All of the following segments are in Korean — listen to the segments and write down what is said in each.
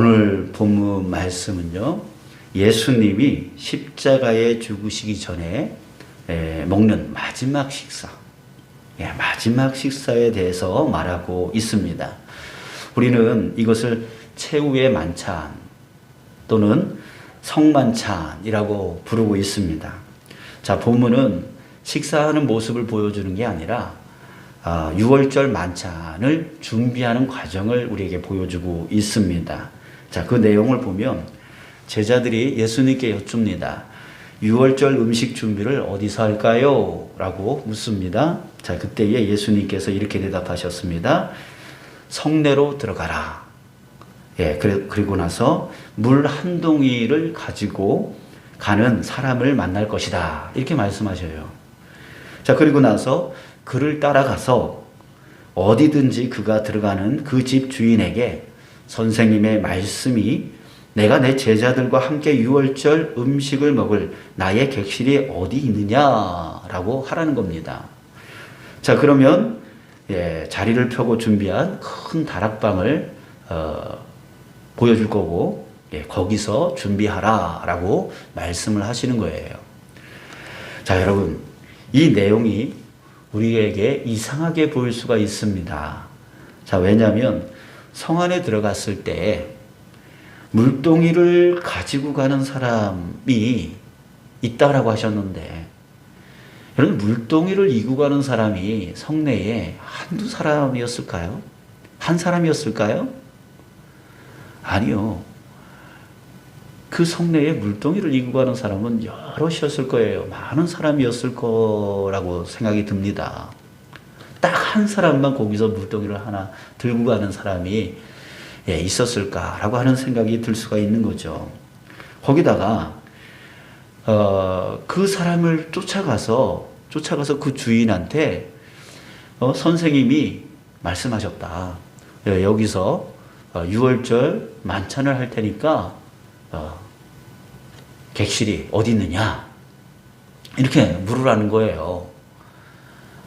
오늘 본문 말씀은요. 예수님이 십자가에 죽으시기 전에 에, 먹는 마지막 식사, 예, 마지막 식사에 대해서 말하고 있습니다. 우리는 이것을 최후의 만찬 또는 성만찬이라고 부르고 있습니다. 자, 본문은 식사하는 모습을 보여주는 게 아니라 아, 6월절 만찬을 준비하는 과정을 우리에게 보여주고 있습니다. 자, 그 내용을 보면 제자들이 예수님께 여쭙니다. 6월절 음식 준비를 어디서 할까요? 라고 묻습니다. 자, 그때에 예수님께서 이렇게 대답하셨습니다. 성내로 들어가라. 예, 그리고 나서 물 한 동이를 가지고 가는 사람을 만날 것이다. 이렇게 말씀하셔요. 자, 그리고 나서 그를 따라가서 어디든지 그가 들어가는 그 집 주인에게 선생님의 말씀이 내가 내 제자들과 함께 유월절 음식을 먹을 나의 객실이 어디 있느냐라고 하라는 겁니다. 자, 그러면 예, 자리를 펴고 준비한 큰 다락방을 어, 보여줄 거고 예, 거기서 준비하라라고 말씀을 하시는 거예요. 자, 여러분 이 내용이 우리에게 이상하게 보일 수가 있습니다. 자, 왜냐하면 성 안에 들어갔을 때 물동이를 가지고 가는 사람이 있다라고 하셨는데, 여러분, 물동이를 이고 가는 사람이 성내에 한두 사람이었을까요? 한 사람이었을까요? 아니요. 그 성내에 물동이를 이고 가는 사람은 여럿이었을 거예요. 많은 사람이었을 거라고 생각이 듭니다. 딱 한 사람만 거기서 물동이를 하나 들고 가는 사람이 예, 있었을까라고 하는 생각이 들 수가 있는 거죠. 거기다가 어, 그 사람을 쫓아가서 쫓아가서 그 주인한테 어, 선생님이 말씀하셨다. 예, 여기서 어, 6월절 만찬을 할 테니까 어, 객실이 어디 있느냐? 이렇게 물으라는 거예요.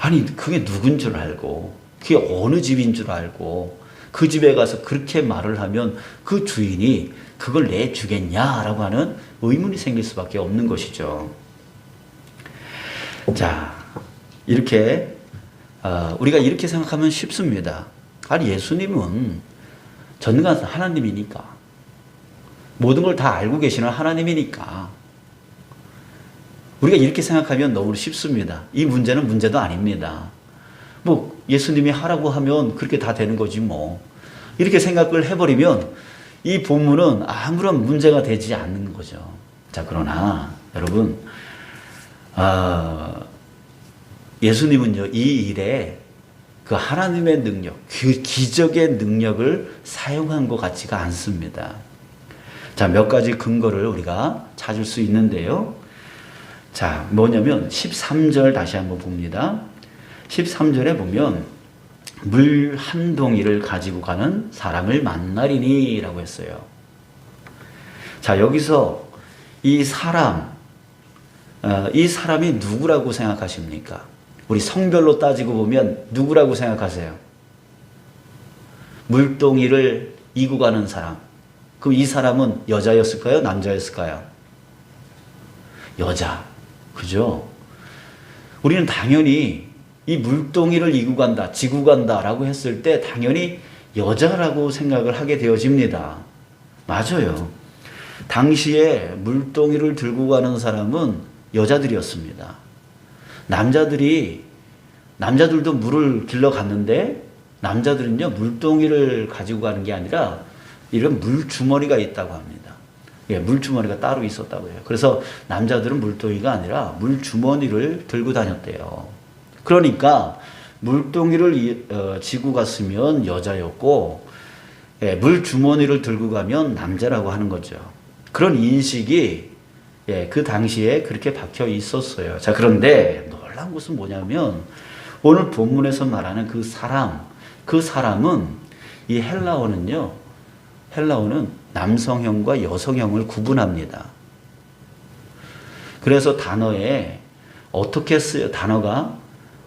아니, 그게 누군 줄 알고, 그게 어느 집인 줄 알고, 그 집에 가서 그렇게 말을 하면 그 주인이 그걸 내주겠냐라고 하는 의문이 생길 수밖에 없는 것이죠. 자, 이렇게, 어, 우리가 이렇게 생각하면 쉽습니다. 아니, 예수님은 전능한 하나님이니까. 모든 걸 다 알고 계시는 하나님이니까. 우리가 이렇게 생각하면 너무 쉽습니다. 이 문제는 문제도 아닙니다. 뭐, 예수님이 하라고 하면 그렇게 다 되는 거지 뭐. 이렇게 생각을 해버리면 이 본문은 아무런 문제가 되지 않는 거죠. 자, 그러나 여러분, 아, 예수님은요, 이 일에 그 하나님의 능력, 그 기적의 능력을 사용한 것 같지가 않습니다. 자, 몇 가지 근거를 우리가 찾을 수 있는데요. 자, 뭐냐면 13절 다시 한번 봅니다. 13절에 보면 물 한 동이를 가지고 가는 사람을 만나리니 라고 했어요. 자, 여기서 이 사람, 어, 이 사람이 누구라고 생각하십니까? 우리 성별로 따지고 보면 누구라고 생각하세요? 물동이를 이고 가는 사람. 그럼 이 사람은 여자였을까요? 남자였을까요? 여자. 그죠? 우리는 당연히 이 물동이를 이고 간다, 지고 간다라고 했을 때 당연히 여자라고 생각을 하게 되어집니다. 맞아요. 당시에 물동이를 들고 가는 사람은 여자들이었습니다. 남자들이, 남자들도 물을 길러 갔는데 남자들은요, 물동이를 가지고 가는 게 아니라 이런 물주머니가 있다고 합니다. 예, 물주머니가 따로 있었다고 해요. 그래서 남자들은 물동이가 아니라 물주머니를 들고 다녔대요. 그러니까 물동이를 어, 지고 갔으면 여자였고 예, 물주머니를 들고 가면 남자라고 하는 거죠. 그런 인식이 예, 그 당시에 그렇게 박혀 있었어요. 자, 그런데 놀라운 것은 뭐냐면 오늘 본문에서 말하는 그 사람, 그 사람은 이 헬라어는요, 헬라어는 남성형과 여성형을 구분합니다. 그래서 단어에 어떻게 쓰여 단어가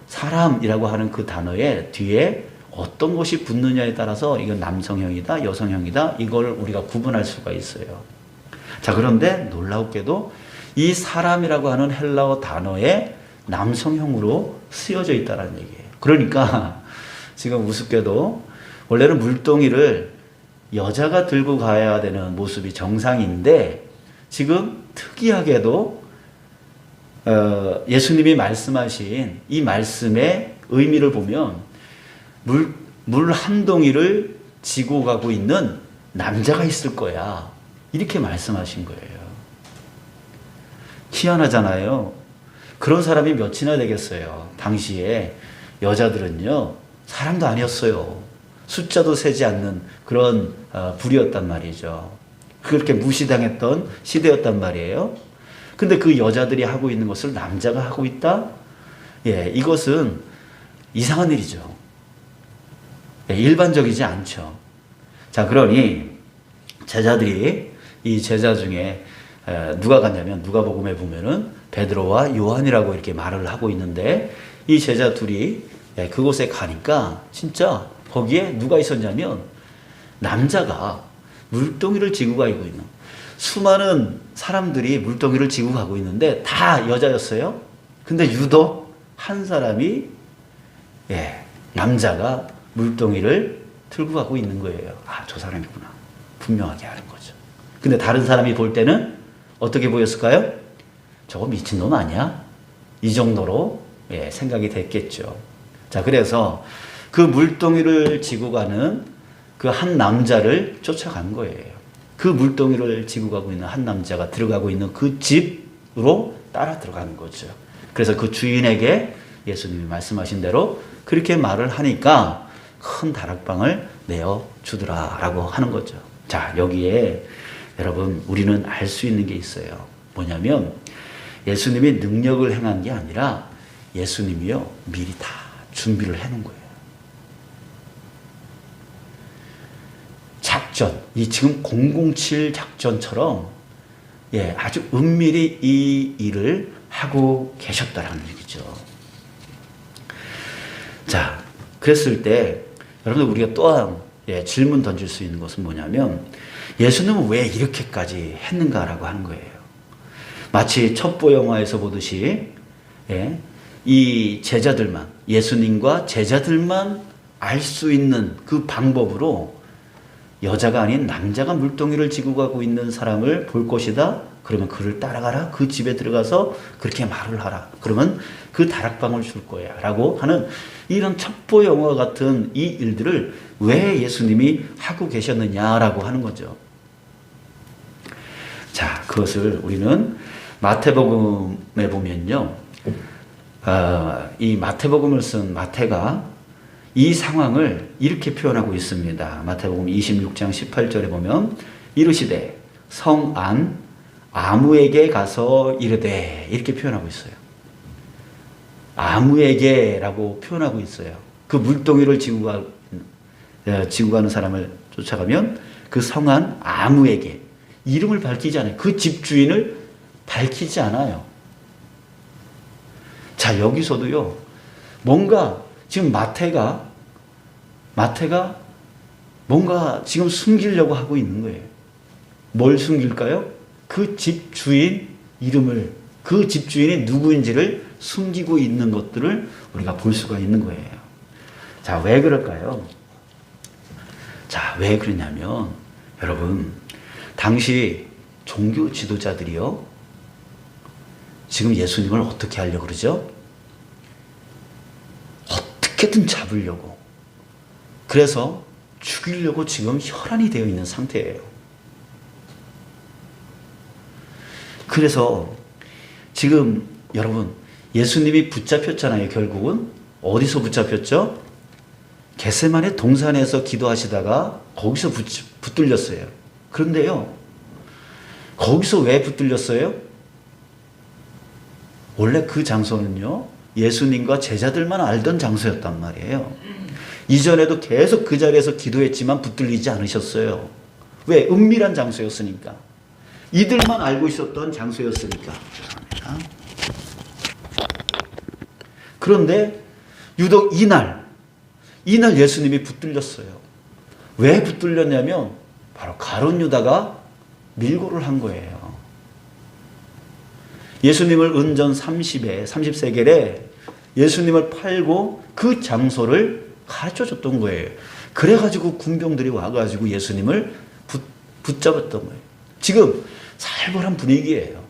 사람이라고 하는 그 단어에 뒤에 어떤 것이 붙느냐에 따라서 이건 남성형이다, 여성형이다, 이걸 우리가 구분할 수가 있어요. 자, 그런데 놀라웠게도 이 사람이라고 하는 헬라어 단어에 남성형으로 쓰여져 있다는 얘기예요. 그러니까 지금 우습게도 원래는 물동이를 여자가 들고 가야 되는 모습이 정상인데 지금 특이하게도 어, 예수님이 말씀하신 이 말씀의 의미를 보면 물, 물 한 동이를 지고 가고 있는 남자가 있을 거야. 이렇게 말씀하신 거예요. 희한하잖아요. 그런 사람이 몇이나 되겠어요. 당시에 여자들은요, 사람도 아니었어요. 숫자도 세지 않는 그런 어, 불이었단 말이죠. 그렇게 무시당했던 시대였단 말이에요. 근데 그 여자들이 하고 있는 것을 남자가 하고 있다? 예, 이것은 이상한 일이죠. 예, 일반적이지 않죠. 자, 그러니 제자들이 이 제자 중에 에, 누가 갔냐면 누가복음에 보면은 베드로와 요한이라고 이렇게 말을 하고 있는데 이 제자 둘이 예, 그곳에 가니까 진짜 거기에 누가 있었냐면 남자가 물동이를 지고 가고 있는 수많은 사람들이 물동이를 지고 가고 있는데 다 여자였어요. 근데 유독 한 사람이 예, 남자가 물동이를 들고 가고 있는 거예요. 아, 저 사람이구나. 분명하게 아는 거죠. 근데 다른 사람이 볼 때는 어떻게 보였을까요? 저거 미친놈 아니야? 이 정도로 예, 생각이 됐겠죠. 자, 그래서 그 물동이를 지고 가는 그 한 남자를 쫓아간 거예요. 그 물동이를 지고 가고 있는 한 남자가 들어가고 있는 그 집으로 따라 들어가는 거죠. 그래서 그 주인에게 예수님이 말씀하신 대로 그렇게 말을 하니까 큰 다락방을 내어 주더라라고 하는 거죠. 자, 여기에 여러분 우리는 알 수 있는 게 있어요. 뭐냐면 예수님이 능력을 행한 게 아니라 예수님이요 미리 다 준비를 해 놓은 거예요. 작전, 이 지금 007 작전처럼 예, 아주 은밀히 이 일을 하고 계셨다라는 얘기죠. 자, 그랬을 때 여러분들 우리가 또한 예, 질문 던질 수 있는 것은 뭐냐면 예수님은 왜 이렇게까지 했는가라고 하는 거예요. 마치 첩보 영화에서 보듯이 예, 이 제자들만 예수님과 제자들만 알 수 있는 그 방법으로 여자가 아닌 남자가 물동이를 지고 가고 있는 사람을 볼 것이다. 그러면 그를 따라가라. 그 집에 들어가서 그렇게 말을 하라. 그러면 그 다락방을 줄 거야. 라고 하는 이런 첩보 영화 같은 이 일들을 왜 예수님이 하고 계셨느냐라고 하는 거죠. 자, 그것을 우리는 마태복음에 보면요. 어, 이 마태복음을 쓴 마태가 이 상황을 이렇게 표현하고 있습니다. 마태복음 26장 18절에 보면 이르시되 성안 아무에게 가서 이르되 이렇게 표현하고 있어요. 아무에게라고 표현하고 있어요. 그 물동이를 어, 지고 가는 사람을 쫓아가면 그 성안 아무에게 이름을 밝히지 않아요. 그 집 주인을 밝히지 않아요. 자, 여기서도요. 뭔가 지금 마태가 마태가 뭔가 지금 숨기려고 하고 있는 거예요. 뭘 숨길까요? 그 집주인 이름을 그 집주인이 누구인지를 숨기고 있는 것들을 우리가 볼 수가 있는 거예요. 자, 왜 그럴까요? 자, 왜 그러냐면 여러분 당시 종교 지도자들이요. 지금 예수님을 어떻게 하려고 그러죠? 어떻게든 잡으려고. 그래서 죽이려고 지금 혈안이 되어 있는 상태예요. 그래서 지금 여러분 예수님이 붙잡혔잖아요. 결국은 어디서 붙잡혔죠? 겟세만의 동산에서 기도하시다가 거기서 붙, 붙들렸어요. 그런데요. 거기서 왜 붙들렸어요? 원래 그 장소는요. 예수님과 제자들만 알던 장소였단 말이에요. 이전에도 계속 그 자리에서 기도했지만 붙들리지 않으셨어요. 왜? 은밀한 장소였으니까. 이들만 알고 있었던 장소였으니까. 죄송합니다. 그런데 유독 이날 이날 예수님이 붙들렸어요. 왜 붙들렸냐면 바로 가론 유다가 밀고를 한 거예요. 예수님을 은전 30에 30세겔에 예수님을 팔고 그 장소를 가르쳐 줬던 거예요. 그래가지고 군병들이 와가지고 예수님을 붙, 붙잡았던 거예요. 지금 살벌한 분위기예요.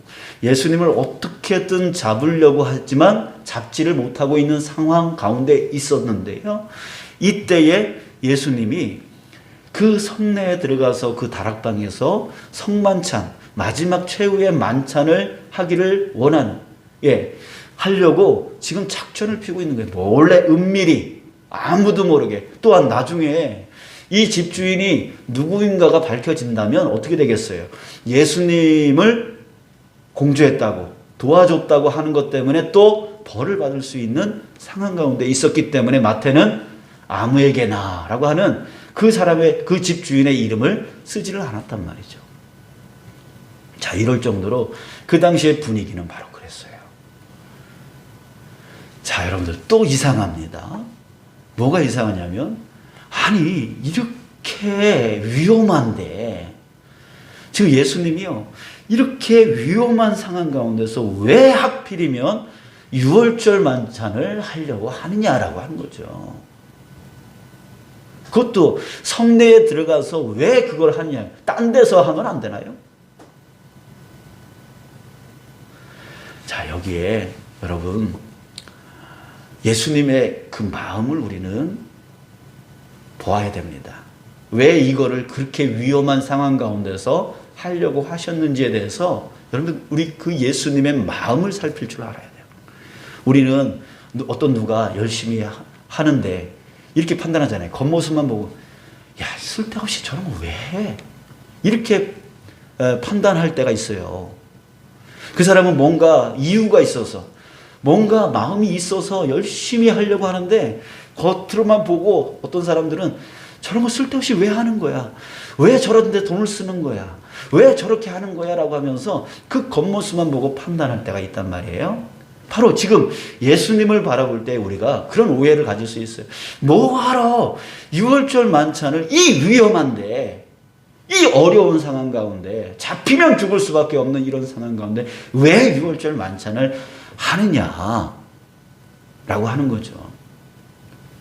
예수님을 어떻게든 잡으려고 하지만 잡지를 못하고 있는 상황 가운데 있었는데요. 이때에 예수님이 그 성내에 들어가서 그 다락방에서 성만찬, 마지막 최후의 만찬을 하기를 원하는, 예, 하려고 지금 작전을 피고 있는 거예요. 몰래 은밀히 아무도 모르게 또한 나중에 이 집주인이 누구인가가 밝혀진다면 어떻게 되겠어요? 예수님을 공주했다고 도와줬다고 하는 것 때문에 또 벌을 받을 수 있는 상황 가운데 있었기 때문에 마태는 아무에게나 라고 하는 그 사람의 그 집 주인의 이름을 쓰지를 않았단 말이죠. 자, 이럴 정도로 그 당시의 분위기는 바로 그랬어요. 자, 여러분들 또 이상합니다. 뭐가 이상하냐면 아니 이렇게 위험한데 지금 예수님이요 이렇게 위험한 상황 가운데서 왜 하필이면 유월절 만찬을 하려고 하느냐라고 하는 거죠. 그것도 성내에 들어가서 왜 그걸 하냐? 딴 데서 하면 안 되나요? 자, 여기에 여러분 예수님의 그 마음을 우리는 보아야 됩니다. 왜 이거를 그렇게 위험한 상황 가운데서 하려고 하셨는지에 대해서 여러분 우리 그 예수님의 마음을 살필 줄 알아야 돼요. 우리는 어떤 누가 열심히 하는데 이렇게 판단하잖아요. 겉모습만 보고 야 쓸데없이 저런 거 왜 해? 이렇게 판단할 때가 있어요. 그 사람은 뭔가 이유가 있어서 뭔가 마음이 있어서 열심히 하려고 하는데 겉으로만 보고 어떤 사람들은 저런 거 쓸데없이 왜 하는 거야? 왜 저런 데 돈을 쓰는 거야? 왜 저렇게 하는 거야? 라고 하면서 그 겉모습만 보고 판단할 때가 있단 말이에요. 바로 지금 예수님을 바라볼 때 우리가 그런 오해를 가질 수 있어요. 뭐하러 6월절 만찬을 이 위험한데 이 어려운 상황 가운데 잡히면 죽을 수밖에 없는 이런 상황 가운데 왜 6월절 만찬을 하느냐 라고 하는 거죠.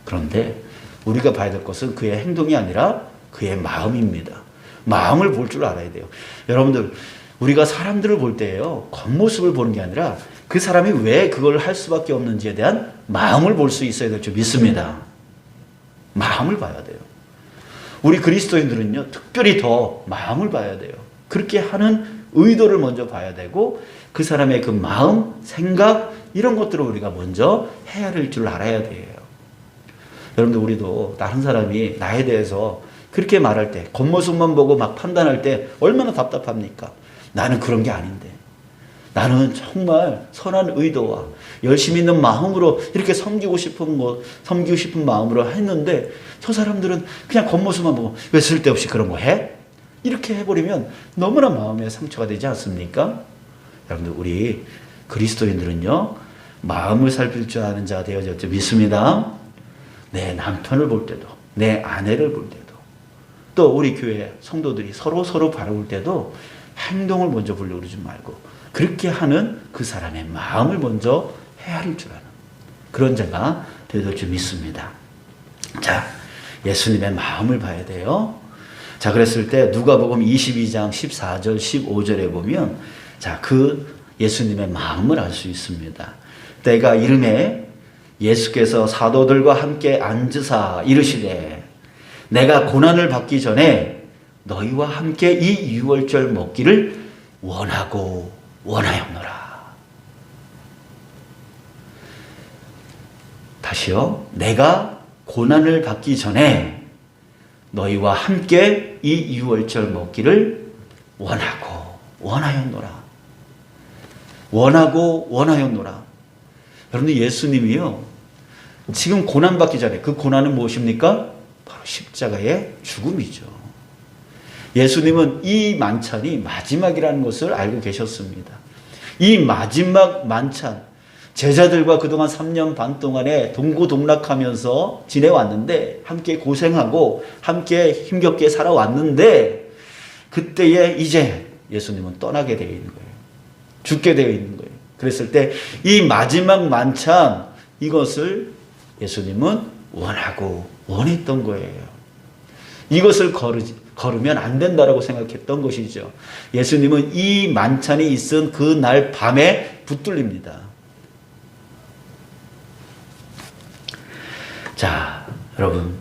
그런데 우리가 봐야 될 것은 그의 행동이 아니라 그의 마음입니다. 마음을 볼 줄 알아야 돼요. 여러분들 우리가 사람들을 볼 때요 겉모습을 보는 게 아니라 그 사람이 왜 그걸 할 수밖에 없는지에 대한 마음을 볼 수 있어야 될 줄 믿습니다. 마음을 봐야 돼요. 우리 그리스도인들은요 특별히 더 마음을 봐야 돼요. 그렇게 하는 의도를 먼저 봐야 되고 그 사람의 그 마음, 생각 이런 것들을 우리가 먼저 헤아릴 줄 알아야 돼요. 여러분들 우리도 다른 사람이 나에 대해서 그렇게 말할 때 겉모습만 보고 막 판단할 때 얼마나 답답합니까? 나는 그런 게 아닌데. 나는 정말 선한 의도와 열심히 있는 마음으로 이렇게 섬기고 싶은 거, 섬기고 싶은 마음으로 했는데 저 사람들은 그냥 겉모습만 보고 왜 쓸데없이 그런 거 해? 이렇게 해버리면 너무나 마음에 상처가 되지 않습니까? 여러분들 우리 그리스도인들은요 마음을 살필 줄 아는 자 되어졌죠 믿습니다. 내 남편을 볼 때도 내 아내를 볼 때도 또 우리 교회 성도들이 서로 서로 바라볼 때도 행동을 먼저 보려고 그러지 말고 그렇게 하는 그 사람의 마음을 먼저 헤아릴 줄 아는 그런 자가 되어질 줄 믿습니다. 자, 예수님의 마음을 봐야 돼요. 자, 그랬을 때 누가복음 22장 14절 15절에 보면 자, 그 예수님의 마음을 알 수 있습니다. 때가 이름에 예수께서 사도들과 함께 앉으사 이르시되 내가 고난을 받기 전에 너희와 함께 이 유월절 먹기를 원하고 원하였노라. 다시요. 내가 고난을 받기 전에 너희와 함께 이 유월절 먹기를 원하고 원하였노라. 원하고 원하였노라. 여러분들 예수님이요. 지금 고난 받기 전에 그 고난은 무엇입니까? 바로 십자가의 죽음이죠. 예수님은 이 만찬이 마지막이라는 것을 알고 계셨습니다. 이 마지막 만찬, 제자들과 그동안 3년 반 동안에 동고동락하면서 지내왔는데 함께 고생하고 함께 힘겹게 살아왔는데 그때에 이제 예수님은 떠나게 되어 있는 거예요. 죽게 되어 있는 거예요. 그랬을 때 이 마지막 만찬 이것을 예수님은 원하고 원했던 거예요. 이것을 거르지, 걸으면 안 된다라고 생각했던 것이죠. 예수님은 이 만찬이 있은 그날 밤에 붙들립니다. 자, 여러분.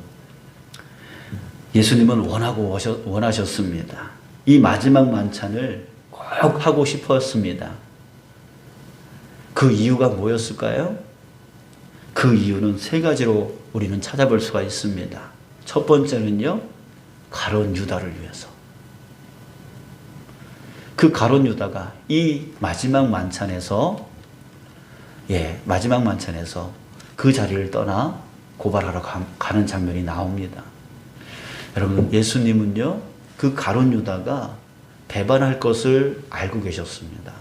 예수님은 원하고 원하셨습니다. 이 마지막 만찬을 꼭 하고 싶었습니다. 그 이유가 뭐였을까요? 그 이유는 세 가지로 우리는 찾아볼 수가 있습니다. 첫 번째는요, 가론 유다를 위해서. 그 가론 유다가 이 마지막 만찬에서, 예, 마지막 만찬에서 그 자리를 떠나 고발하러 가, 가는 장면이 나옵니다. 여러분, 예수님은요, 그 가론 유다가 배반할 것을 알고 계셨습니다.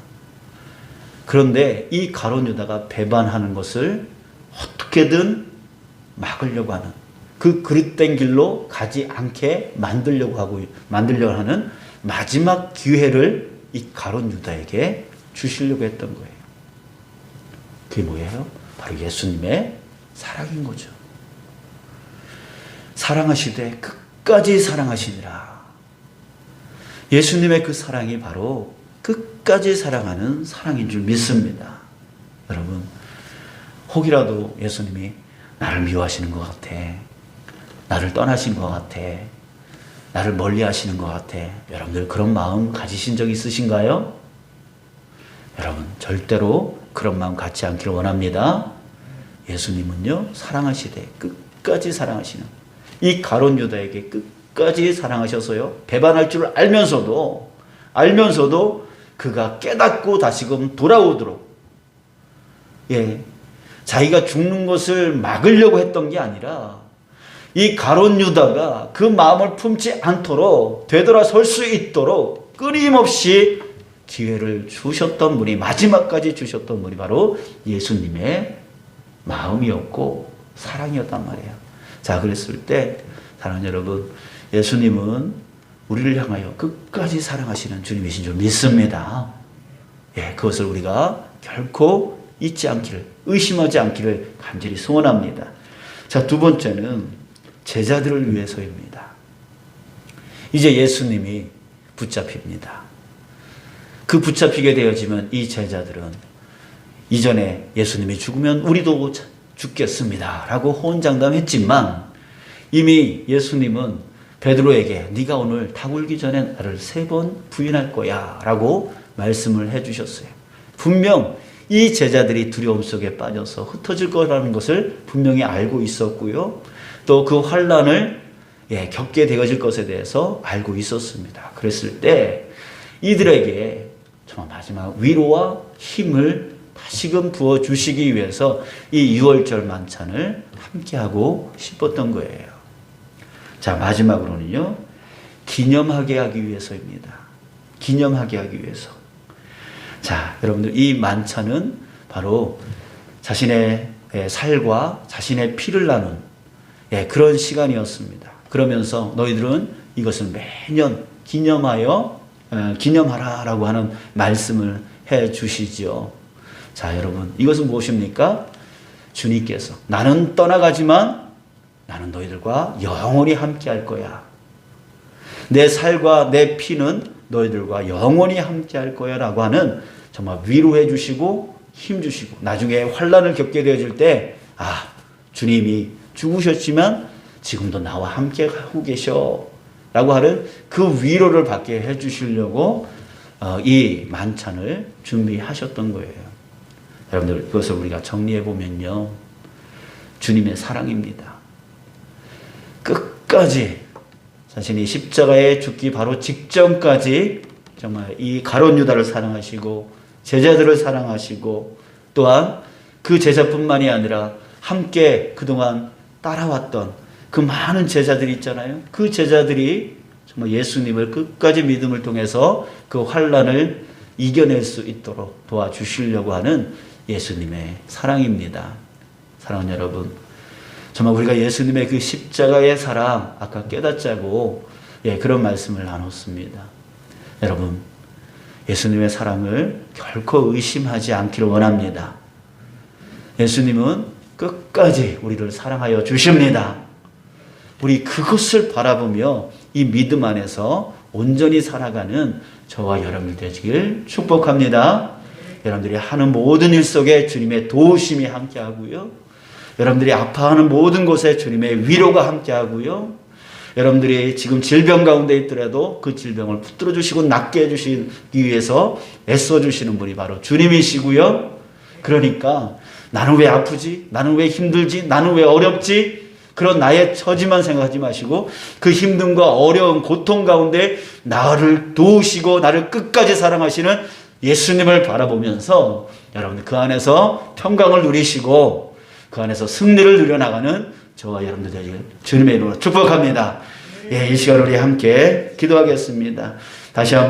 그런데 이 가론 유다가 배반하는 것을 어떻게든 막으려고 하는 그 그릇된 길로 가지 않게 만들려고 하고 만들려고 하는 마지막 기회를 이 가론 유다에게 주시려고 했던 거예요. 그게 뭐예요? 바로 예수님의 사랑인 거죠. 사랑하시되 끝까지 사랑하시니라. 예수님의 그 사랑이 바로 끝까지 사랑하는 사랑인 줄 믿습니다. 여러분, 혹이라도 예수님이 나를 미워하시는 것 같아. 나를 떠나신 것 같아. 나를 멀리 하시는 것 같아. 여러분들 그런 마음 가지신 적 있으신가요? 여러분, 절대로 그런 마음 갖지 않기를 원합니다. 예수님은요, 사랑하시되 끝까지 사랑하시는 이 가론 유다에게 끝까지 사랑하셔서요, 배반할 줄 알면서도, 알면서도 그가 깨닫고 다시금 돌아오도록, 예, 자기가 죽는 것을 막으려고 했던 게 아니라 이 가론 유다가 그 마음을 품지 않도록 되돌아설 수 있도록 끊임없이 기회를 주셨던 분이 마지막까지 주셨던 분이 바로 예수님의 마음이었고 사랑이었단 말이에요. 자, 그랬을 때 사랑하는 여러분, 예수님은 우리를 향하여 끝까지 사랑하시는 주님이신 줄 믿습니다. 예, 그것을 우리가 결코 잊지 않기를, 의심하지 않기를 간절히 소원합니다. 자, 두 번째는 제자들을 위해서입니다. 이제 예수님이 붙잡힙니다. 그 붙잡히게 되어지면 이 제자들은 이전에 예수님이 죽으면 우리도 죽겠습니다. 라고 호언장담했지만 이미 예수님은 베드로에게 네가 오늘 닭울기 전에 나를 세 번 부인할 거야 라고 말씀을 해주셨어요. 분명 이 제자들이 두려움 속에 빠져서 흩어질 거라는 것을 분명히 알고 있었고요. 또 그 환란을 예, 겪게 되어질 것에 대해서 알고 있었습니다. 그랬을 때 이들에게 정말 마지막 위로와 힘을 다시금 부어 주시기 위해서 이 6월절 만찬을 함께 하고 싶었던 거예요. 자, 마지막으로는요. 기념하게 하기 위해서입니다. 기념하게 하기 위해서. 자, 여러분들 이 만찬은 바로 자신의 예, 살과 자신의 피를 나눈 예, 그런 시간이었습니다. 그러면서 너희들은 이것을 매년 기념하여 어, 기념하라라고 하는 말씀을 해 주시지요. 자, 여러분, 이것은 무엇입니까? 주님께서 나는 떠나가지만 나는 너희들과 영원히 함께 할 거야. 내 살과 내 피는 너희들과 영원히 함께 할 거야 라고 하는 정말 위로해 주시고 힘 주시고 나중에 환란을 겪게 되어질 때 아, 주님이 죽으셨지만 지금도 나와 함께 하고 계셔 라고 하는 그 위로를 받게 해 주시려고 어, 이 만찬을 준비하셨던 거예요. 여러분들 그것을 우리가 정리해 보면요. 주님의 사랑입니다. 끝까지 자신이 십자가에 죽기 바로 직전까지 정말 이 가론 유다를 사랑하시고 제자들을 사랑하시고 또한 그 제자뿐만이 아니라 함께 그동안 따라왔던 그 많은 제자들이 있잖아요. 그 제자들이 정말 예수님을 끝까지 믿음을 통해서 그 환란을 이겨낼 수 있도록 도와주시려고 하는 예수님의 사랑입니다. 사랑하는 여러분, 정말 우리가 예수님의 그 십자가의 사랑 아까 깨닫자고 예, 그런 말씀을 나눴습니다. 여러분, 예수님의 사랑을 결코 의심하지 않기를 원합니다. 예수님은 끝까지 우리를 사랑하여 주십니다. 우리 그것을 바라보며 이 믿음 안에서 온전히 살아가는 저와 여러분들 되시길 축복합니다. 여러분들이 하는 모든 일 속에 주님의 도우심이 함께하고요. 여러분들이 아파하는 모든 곳에 주님의 위로가 함께하고요. 여러분들이 지금 질병 가운데 있더라도 그 질병을 붙들어 주시고 낫게 해 주시기 위해서 애써 주시는 분이 바로 주님이시고요. 그러니까 나는 왜 아프지? 나는 왜 힘들지? 나는 왜 어렵지? 그런 나의 처지만 생각하지 마시고 그 힘듦과 어려운 고통 가운데 나를 도우시고 나를 끝까지 사랑하시는 예수님을 바라보면서 여러분들 그 안에서 평강을 누리시고 그 안에서 승리를 누려나가는 저와 여러분들 되길 주님의 이름으로 축복합니다. 예, 이 시간 우리 함께 기도하겠습니다. 다시 한번